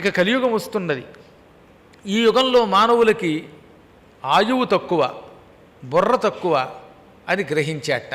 ఇక కలియుగం వస్తున్నది. ఈ యుగంలో మానవులకి ఆయువు తక్కువ బుర్ర తక్కువ అని గ్రహించేట.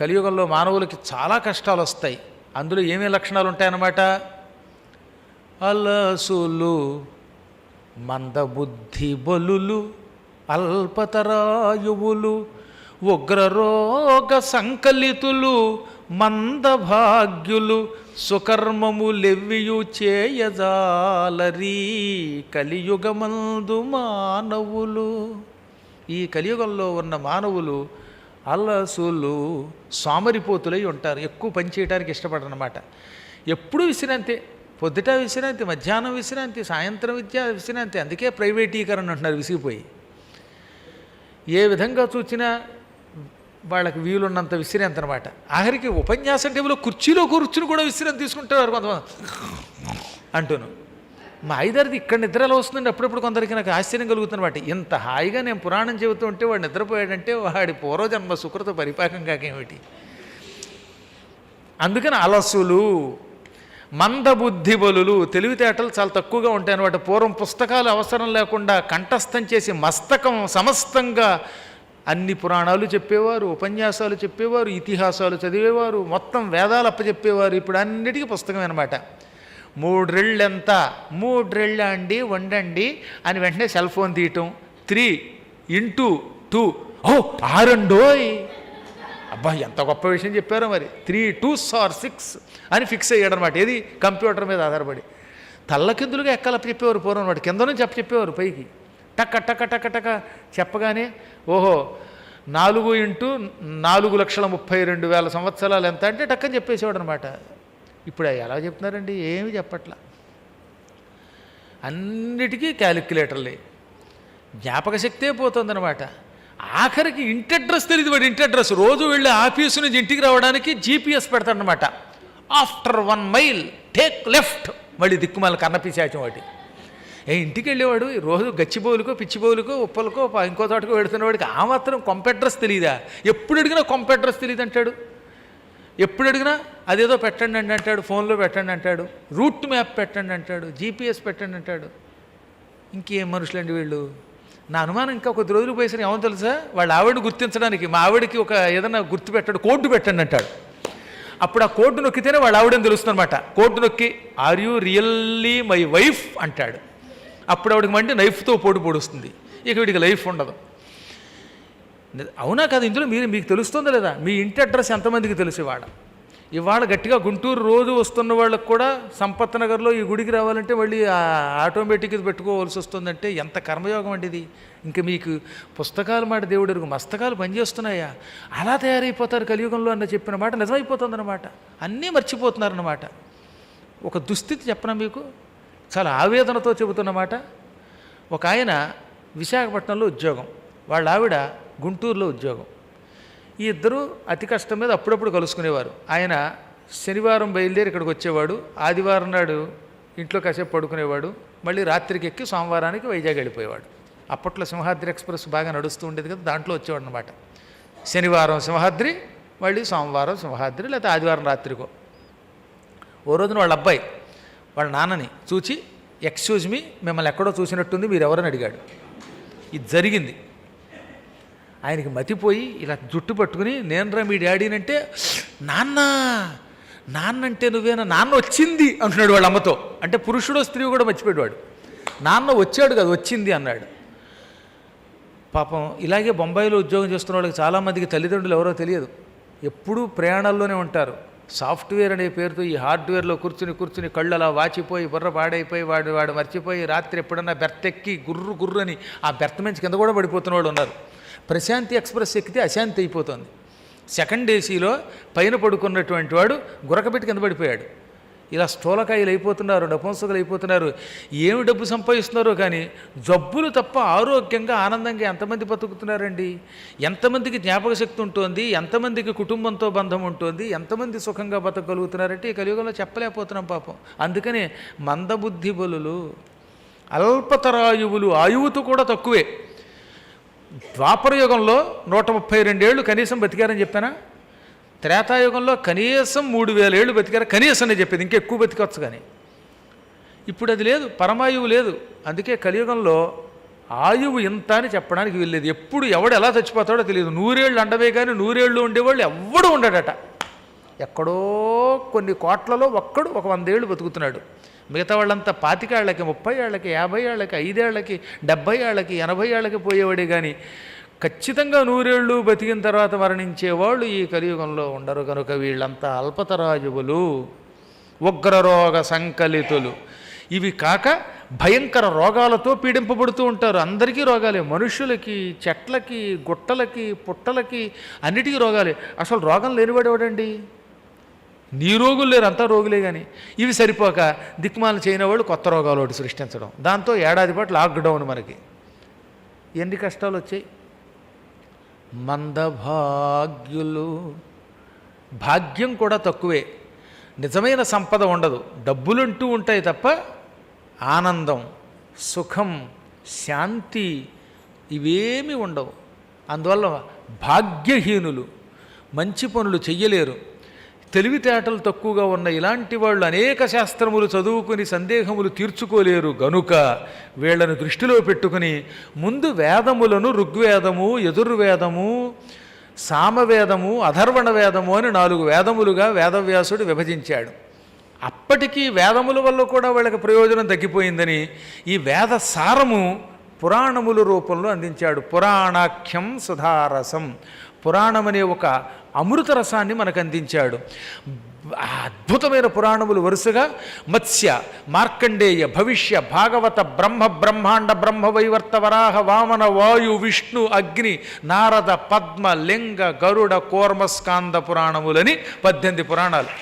కలియుగంలో మానవులకి చాలా కష్టాలు వస్తాయి అందులో ఏమేమి లక్షణాలు ఉంటాయన్నమాట అలసులు మందబుద్ధి బలులు అల్పతరాయువులు ఉగ్రరోగ సంకలితులు మందభాగ్యులు సుకర్మములెవ్వియు చేయజాలరీ కలియుగమందు మానవులు. ఈ కలియుగంలో ఉన్న మానవులు అల్లసులు సోమరిపోతులై ఉంటారు. ఎక్కువ పని చేయడానికి ఇష్టపడనమాట ఎప్పుడూ విశ్రాంతి? పొద్దుట విశ్రాంతి మధ్యాహ్నం విశ్రాంతి సాయంత్రం విద్య విశ్రాంతి అందుకే ప్రైవేటీకరణ అంటున్నారు విసిగిపోయి. ఏ విధంగా చూసినా వాళ్ళకి వీలున్నంత విశ్రాంతి అనమాట ఆఖరికి ఉపన్యాసం టేబుల్లో కుర్చీలో కూర్చుని కూడా విశ్రాంతి తీసుకుంటారు కొంతమంది. అంటూను. మా ఐదారిది ఇక్కడ నిద్రలో వస్తుందండి? అప్పుడప్పుడు కొందరికి నాకు ఆశ్చర్యం కలుగుతున్నమాట. ఇంత హాయిగా నేను పురాణం చెబుతూ ఉంటే వాడు నిద్రపోయాడంటే వాడి పూర్వజన్మ సుకృత పరిపాకం కాకేమిటి? అందుకని అలసులు మందబుద్ధి బలులు తెలివితేటలు చాలా తక్కువగా ఉంటాయి అన్నమాట పూర్వం పుస్తకాలు అవసరం లేకుండా కంఠస్థం చేసి మస్తకం సమస్తంగా అన్ని పురాణాలు చెప్పేవారు ఉపన్యాసాలు చెప్పేవారు ఇతిహాసాలు చదివేవారు మొత్తం వేదాలు అప్పచెప్పేవారు ఇప్పుడు అన్నిటికీ పుస్తకం అనమాట మూడ్రెళ్ళెంత మూడ్రెళ్ళ అండి వండండి అని వెంటనే సెల్ ఫోన్ తీయటం. Three into two. ఓ ఆరండోయ్. అబ్బా ఎంత గొప్ప విషయం చెప్పారో మరి. త్రీ టూ ఆర్ సిక్స్ అని ఫిక్స్ అయ్యాడు అనమాట ఏది? కంప్యూటర్ మీద ఆధారపడి. తల్లకిందులుగా ఎక్కాల చెప్పేవారు పూర్వం అనమాట కింద నుంచి చెప్పేవారు పైకి. టక్క టక టక్క టక చెప్పగానే ఓహో నాలుగు ఇంటూ నాలుగు లక్షల ముప్పై రెండు వేల సంవత్సరాలు ఎంత అంటే టక్కని చెప్పేసేవాడు అనమాట ఇప్పుడు ఎలా చెప్తున్నారండి? ఏమి చెప్పట్లా. అన్నిటికీ క్యాలిక్యులేటర్లే. జ్ఞాపక శక్తే పోతుందన్నమాట ఆఖరికి ఇంటి అడ్రస్ తెలియదు వాడు ఇంటి అడ్రస్ రోజు వెళ్ళి ఆఫీసు నుంచి ఇంటికి రావడానికి GPS పెడతాడనమాట. After one mile take left మళ్ళీ దిక్కుమాల కన్నపిశాచం వాటి. ఏ ఇంటికి వెళ్ళేవాడు ఈ రోజు గచ్చిబౌలుకో పిచ్చిబౌలుకో ఉప్పలకో ఇంకో తోటకో వెడుతున్నవాడికి ఆ మాత్రం కొంప అడ్రస్ తెలియదా ఎప్పుడు అడిగినా కొంప అడ్రస్ తెలియదు అంటాడు. ఎప్పుడు అడిగినా అదేదో పెట్టండి అండి అంటాడు ఫోన్లో పెట్టండి అంటాడు రూట్ మ్యాప్ పెట్టండి అంటాడు జీపీఎస్ పెట్టండి అంటాడు. ఇంకేం మనుషులండి వీళ్ళు? నా అనుమానం ఇంకా కొద్ది రోజులు పోయేసరికి ఏమో తెలుసా? వాళ్ళ ఆవిడ గుర్తించడానికి మా ఆవిడకి ఒక ఏదైనా గుర్తు పెట్టాడు కోడ్డు పెట్టండి అంటాడు. అప్పుడు ఆ కోడ్డు నొక్కితేనే వాళ్ళ ఆవిడని తెలుస్తుందన్నమాట. కోడ్డు నొక్కి are you really my wife అంటాడు. అప్పుడు ఆవిడకి మండి నైఫ్తో పోటు పొడుస్తుంది. ఇక వీడికి లైఫ్ ఉండదు. అవునా కాదు ఇందులో మీరు మీకు తెలుస్తుందా లేదా? మీ ఇంటి అడ్రస్ ఎంతమందికి తెలుసు ఇవాళ? ఇవాళ గట్టిగా గుంటూరు రోజు వస్తున్న వాళ్ళకు కూడా సంపత్ నగర్లో ఈ గుడికి రావాలంటే మళ్ళీ ఆటోమేటిక్ ఇది పెట్టుకోవాల్సి వస్తుందంటే ఎంత కర్మయోగం అండి ఇది. ఇంక మీకు పుస్తకాలు మాట దేవుడు మస్తకాలు పనిచేస్తున్నాయా? అలా తయారైపోతారు కలియుగంలో అన్న చెప్పిన మాట నిజమైపోతుందన్నమాట. అన్నీ మర్చిపోతున్నారన్నమాట. ఒక దుస్థితి చెప్పనా మీకు? చాలా ఆవేదనతో చెబుతున్నమాట ఒక ఆయన విశాఖపట్నంలో ఉద్యోగం. వాళ్ళ ఆవిడ గుంటూరులో ఉద్యోగం. ఈ ఇద్దరు అతి కష్టం మీద అప్పుడప్పుడు కలుసుకునేవారు. ఆయన శనివారం బయలుదేరి ఇక్కడికి వచ్చేవాడు. ఆదివారం నాడు ఇంట్లో కాసేపు పడుకునేవాడు. మళ్ళీ రాత్రికి ఎక్కి సోమవారానికి వైజాగ్ వెళ్ళిపోయేవాడు. అప్పట్లో సింహాద్రి ఎక్స్ప్రెస్ బాగా నడుస్తూ ఉండేది కదా దాంట్లో వచ్చేవాడు అనమాట శనివారం సింహాద్రి మళ్ళీ సోమవారం సింహాద్రి లేకపోతే ఆదివారం రాత్రికో. ఓ రోజున వాళ్ళ అబ్బాయి వాళ్ళ నాన్నని చూచి ఎక్స్క్యూజ్ మీ మిమ్మల్ని ఎక్కడో చూసినట్టుంది మీరు ఎవరని అడిగాడు. ఇది జరిగింది. ఆయనకి మతిపోయి ఇలా జుట్టు పట్టుకుని నేనురా మీ డాడీనంటే నాన్న నాన్న అంటే నువ్వేనా నాన్న వచ్చింది అంటున్నాడు వాళ్ళ అమ్మతో. అంటే పురుషుడో స్త్రీ కూడా మర్చిపోయాడు నాన్న వచ్చాడు కదా వచ్చింది అన్నాడు. పాపం ఇలాగే బొంబాయిలో ఉద్యోగం చేస్తున్న వాళ్ళకి చాలామందికి తల్లిదండ్రులు ఎవరో తెలియదు. ఎప్పుడూ ప్రయాణాల్లోనే ఉంటారు. సాఫ్ట్వేర్ అనే పేరుతో ఈ హార్డ్వేర్లో కూర్చుని కూర్చుని కళ్ళు అలా వాచిపోయి బుర్ర పాడైపోయి వాడు వాడు మర్చిపోయి రాత్రి ఎప్పుడన్నా బెర్త్ ఎక్కి గుర్రు గుర్రు అని ఆ బెర్త్ మంచి కింద కూడా పడిపోతున్న వాళ్ళు ఉన్నారు. ప్రశాంతి ఎక్స్ప్రెస్ ఎక్కితే అశాంతి అయిపోతుంది. సెకండ్ ఏసీలో పైన పడుకున్నటువంటి వాడు గురకబెట్టి కింద పడిపోయాడు. ఇలా స్థూలకాయలు అయిపోతున్నారు నపుంసకులు అయిపోతున్నారు. ఏమి డబ్బు సంపాదిస్తున్నారో కానీ జబ్బులు తప్ప ఆరోగ్యంగా ఆనందంగా ఎంతమంది బతుకుతున్నారండి? ఎంతమందికి జ్ఞాపక శక్తి ఉంటుంది? ఎంతమందికి కుటుంబంతో బంధం ఉంటుంది? ఎంతమంది సుఖంగా బతకగలుగుతున్నారంటే ఈ కలియుగంలో చెప్పలేకపోతున్నాం పాపం. అందుకనే మందబుద్ధి బలులు అల్పతరాయువులు ఆయువుతో కూడా తక్కువే. ద్వాపరయుగంలో నూట ముప్పై రెండేళ్ళు కనీసం బతికారని చెప్పానా? త్రేతాయుగంలో కనీసం మూడు వేల ఏళ్ళు బతికారు. కనీసం అని చెప్పేది ఇంకా ఎక్కువ బతికొచ్చు కానీ. ఇప్పుడు అది లేదు పరమాయువు లేదు. అందుకే కలియుగంలో ఆయువు ఇంత అని చెప్పడానికి వీల్లేదు. ఎప్పుడు ఎవడు ఎలా చచ్చిపోతాడో తెలియదు. నూరేళ్ళు అండవే కానీ నూరేళ్ళు ఉండేవాళ్ళు ఎవ్వడు ఉండడట. ఎక్కడో కొన్ని కోట్లలో ఒక్కడు ఒక వందేళ్ళు బతుకుతున్నాడు. మిగతా వాళ్ళంతా పాతికేళ్ళకి ముప్పై ఏళ్ళకి యాభై ఏళ్ళకి ఐదేళ్ళకి డెబ్భై ఏళ్ళకి ఎనభై ఏళ్ళకి పోయేవాడే కానీ ఖచ్చితంగా నూరేళ్ళు బతికిన తర్వాత మరణించేవాళ్ళు ఈ కలియుగంలో ఉండరు కనుక వీళ్ళంతా అల్పతరాజువులు ఉగ్రరోగ సంకలితులు. ఇవి కాక భయంకర రోగాలతో పీడింపబడుతూ ఉంటారు. అందరికీ రోగాలే. మనుషులకి చెట్లకి గుట్టలకి పుట్టలకి అన్నిటికీ రోగాలే. అసలు రోగం లేనివాడు ఎవడండి? నీ రోగులు లేరు అంతా రోగులే కానీ ఇవి సరిపోక దిక్మాలు చేయని వాళ్ళు కొత్త రోగాలు ఒకటి సృష్టించడం. దాంతో ఏడాది పాటు లాక్డౌన్ మనకి. ఎన్ని కష్టాలు వచ్చాయి? మందభాగ్యులు. భాగ్యం కూడా తక్కువే. నిజమైన సంపద ఉండదు. డబ్బులుంటూ ఉంటాయి తప్ప ఆనందం సుఖం శాంతి ఇవేమీ ఉండవు. అందువల్ల భాగ్యహీనులు మంచి పనులు చెయ్యలేరు. తెలివితేటలు తక్కువగా ఉన్న ఇలాంటి వాళ్ళు అనేక శాస్త్రములు చదువుకుని సందేహములు తీర్చుకోలేరు గనుక వీళ్ళను దృష్టిలో పెట్టుకుని ముందు వేదములను ఋగ్వేదము యజుర్వేదము సామవేదము అధర్వణ వేదము అని నాలుగు వేదములుగా వేదవ్యాసుడు విభజించాడు. అప్పటికీ వేదముల వల్ల కూడా వాళ్ళకి ప్రయోజనం తగ్గిపోయిందని ఈ వేద సారము పురాణముల రూపంలో అందించాడు. పురాణాఖ్యం సుధారసం. పురాణం అనే ఒక అమృత రసాన్ని మనకు అందించాడు అద్భుతమైన పురాణములు వరుసగా మత్స్య మార్కండేయ భవిష్య భాగవత బ్రహ్మ బ్రహ్మాండ బ్రహ్మ వైవర్త వరాహ వామన వాయు విష్ణు అగ్ని నారద పద్మ లింగ గరుడ కోర్మస్కాంద పురాణములని పద్దెనిమిది పురాణాలు.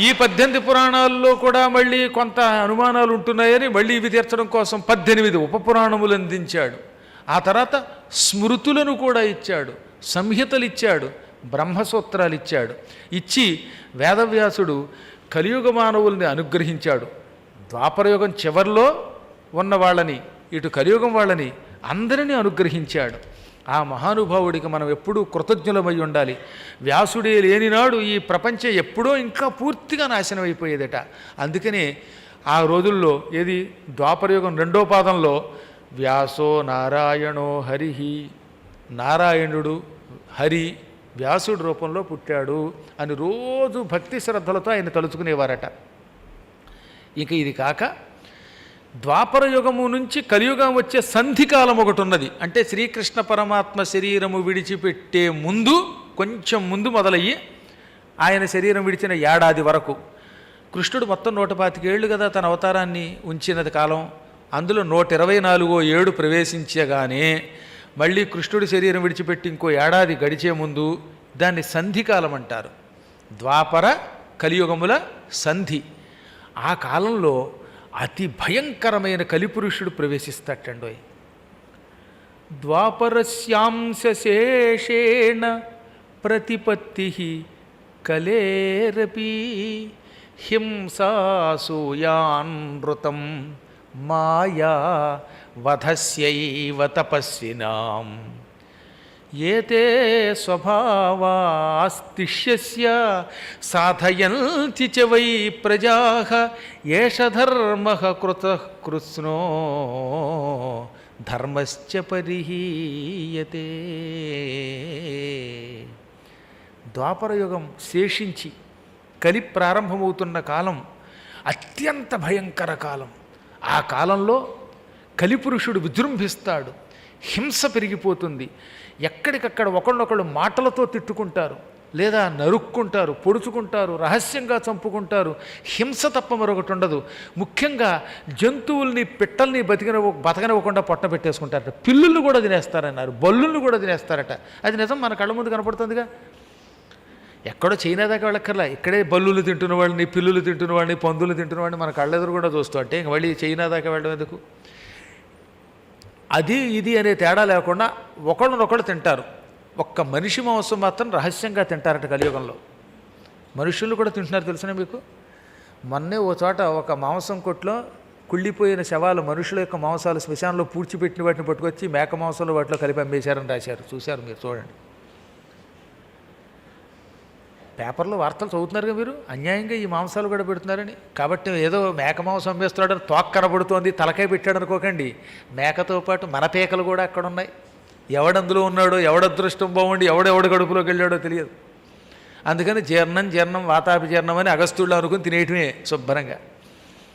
ఈ పద్దెనిమిది పురాణాల్లో కూడా మళ్ళీ కొంత అనుమానాలు ఉంటున్నాయని మళ్ళీ ఇవి తీర్చడం కోసం పద్దెనిమిది ఉపపురాణములు అందించాడు. ఆ తర్వాత స్మృతులను కూడా ఇచ్చాడు సంహితలు ఇచ్చాడు బ్రహ్మసూత్రాలు ఇచ్చాడు ఇచ్చి వేదవ్యాసుడు కలియుగ మానవుల్ని అనుగ్రహించాడు. ద్వాపరయుగం చివరిలో ఉన్న వాళ్ళని ఇటు కలియుగం వాళ్ళని అందరినీ అనుగ్రహించాడు. ఆ మహానుభావుడికి మనం ఎప్పుడూ కృతజ్ఞులమై ఉండాలి. వ్యాసుడే లేనినాడు ఈ ప్రపంచం ఎప్పుడో ఇంకా పూర్తిగా నాశనం అయిపోయేదట. అందుకనే ఆ రోజుల్లో ఏది? ద్వాపరయుగం రెండో పాదంలో వ్యాసో నారాయణో హరిహి నారాయణుడు హరి వ్యాసుడి రూపంలో పుట్టాడు అని రోజు భక్తి శ్రద్ధలతో ఆయన తలుచుకునేవారట. ఇక ఇది కాక ద్వాపర యుగము నుంచి కలియుగం వచ్చే సంధికాలం ఒకటి ఉన్నది. అంటే శ్రీకృష్ణ పరమాత్మ శరీరము విడిచిపెట్టే ముందు కొంచెం ముందు మొదలయ్యి ఆయన శరీరం విడిచిన ఏడాది వరకు. కృష్ణుడు మొత్తం నూట పాతికేళ్ళు కదా తన అవతారాన్ని ఉంచినది కాలం. అందులో నూట ఇరవై నాలుగో ఏడు ప్రవేశించగానే మళ్ళీ కృష్ణుడి శరీరం విడిచిపెట్టి ఇంకో ఏడాది గడిచే ముందు దాన్ని సంధికాలం అంటారు. ద్వాపర కలియుగముల సంధి. ఆ కాలంలో అతి భయంకరమైన కలిపురుషుడు ప్రవేశిస్తాటండోయ్ ద్వాపరస్యాంశేషేణ ప్రతిపత్తి కలేరపి హింసాసూయానృతం మాయా వధస్యైవ తపస్వినాం. ఏతే స్వభావాస్తిష్యస్య సాధయంతి చ వై ప్రజా ఏష ధర్మ కృత కృత్స్నో. ధర్మశ్చ పరిహీయతే. ద్వాపరయుగం శేషించి కలి ప్రారంభమవుతున్న కాలం అత్యంత భయంకర కాలం. ఆ కాలంలో కలిపురుషుడు విజృంభిస్తాడు. హింస పెరిగిపోతుంది. ఎక్కడికక్కడ ఒకళ్ళొకళ్ళు మాటలతో తిట్టుకుంటారు. లేదా నరుక్కుంటారు పొడుచుకుంటారు రహస్యంగా చంపుకుంటారు. హింస తప్ప మరొకటి ఉండదు. ముఖ్యంగా జంతువుల్ని పిట్టల్ని బతికిన బతకనివ్వకుండా పొట్ట పెట్టేసుకుంటారట. పిల్లుల్ని కూడా తినేస్తారన్నారు. బల్లుల్ని కూడా తినేస్తారట. అది నిజం మన కళ్ళ ముందు కనపడుతుందిగా? ఎక్కడో చైనా దాకా వెళ్ళక్కర్లా. ఇక్కడే బల్లులు తింటున్న వాళ్ళని పిల్లులు తింటున్న వాళ్ళని పందులు తింటున్న వాడిని మన కళ్ళెదురు కూడా చూస్తూ అంటే ఇంక మళ్ళీ చైనా దాకా వెళ్ళడం ఎందుకు? అది ఇది అనే తేడా లేకుండా ఒకళ్ళనొకళ్ళు తింటారు. ఒక్క మనిషి మాంసం మాత్రం రహస్యంగా తింటారట కలియుగంలో. మనుషులు కూడా తింటున్నారు తెలిసిన మీకు? మొన్నే ఓ చోట ఒక మాంసం కొట్లో కుళ్ళిపోయిన శవాలు మనుషుల యొక్క మాంసాలు శ్మశానంలో పూడ్చిపెట్టిన వాటిని పట్టుకొచ్చి మేక మాంసాలు వాటిలో కలిపి అమ్మేశారని రాశారు. చూశారు మీరు చూడండి. పేపర్లో వార్తలు చదువుతున్నారుగా మీరు? అన్యాయంగా ఈ మాంసాలు కూడా పెడుతున్నారని. కాబట్టి ఏదో మేక మాంసం వేస్తున్నాడని తోక కనబడుతోంది తలకాయ పెట్టాడు అనుకోకండి. మేకతో పాటు మన పేకలు కూడా అక్కడ ఉన్నాయి. ఎవడందులో ఉన్నాడో ఎవడదృష్టం బాగుండి ఎవడెవడ కడుపులోకి వెళ్ళాడో తెలియదు. అందుకని జీర్ణం జీర్ణం వాతాపి జీర్ణం అని అగస్తుళ్ళు అనుకుని తినేయటమే శుభ్రంగా.